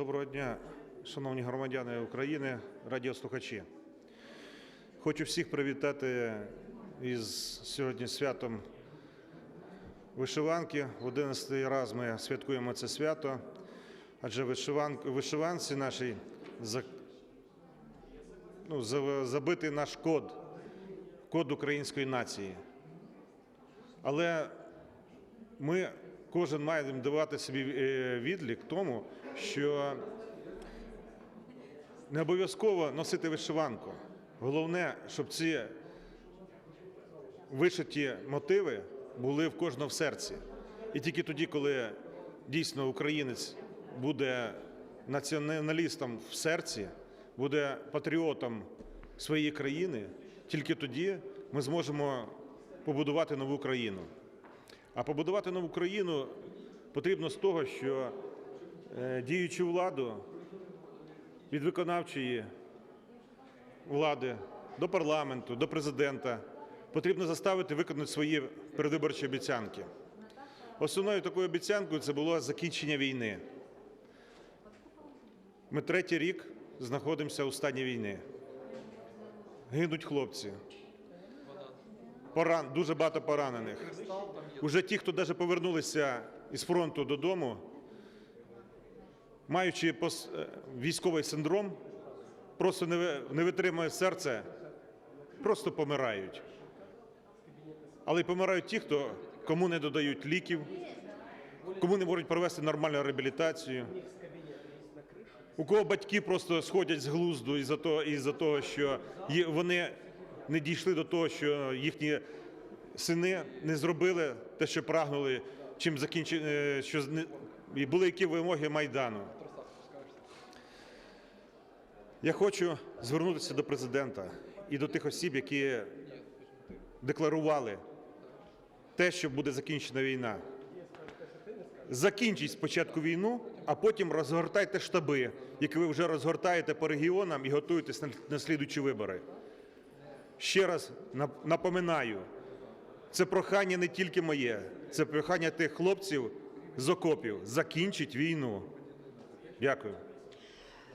Доброго дня, шановні громадяни України, радіослухачі. Хочу всіх привітати із сьогодні святом вишиванки. В 11 раз ми святкуємо це свято, адже вишиван... вишиванці нашій за... ну, за- забитий наш код, код української нації. Але ми кожен має давати собі е, відлік тому, що не обов'язково носити вишиванку. Головне, щоб ці вишиті мотиви були в кожного в серці. І тільки тоді, коли дійсно українець буде націоналістом в серці, буде патріотом своєї країни, тільки тоді ми зможемо побудувати нову країну. А побудувати нову країну потрібно з того, що е, діючу владу від виконавчої влади до парламенту, до президента потрібно заставити виконати свої передвиборчі обіцянки. Основною такою обіцянкою це було закінчення війни. Ми третій рік знаходимося у стані війни. Гинуть хлопці. Поран, дуже багато поранених. Уже ті, хто навіть повернулися із фронту додому, маючи е, військовий синдром, просто не, ви- не витримує серце, просто помирають. Але й помирають ті, хто, кому не додають ліків, кому не можуть провести нормальну реабілітацію. У кого батьки просто сходять з глузду із-за того, із-за того, що вони не дійшли до того, що їхні сини не зробили те, що прагнули, чим закінчили, що зни- і були які вимоги Майдану. Я хочу звернутися до президента і до тих осіб, які декларували те, що буде закінчена війна. Закінчіть спочатку війну, а потім розгортайте штаби, які ви вже розгортаєте по регіонам і готуєтесь на слідуючі вибори. Ще раз напоминаю, це прохання не тільки моє, це прохання тих хлопців з окопів. Закінчить війну. Дякую.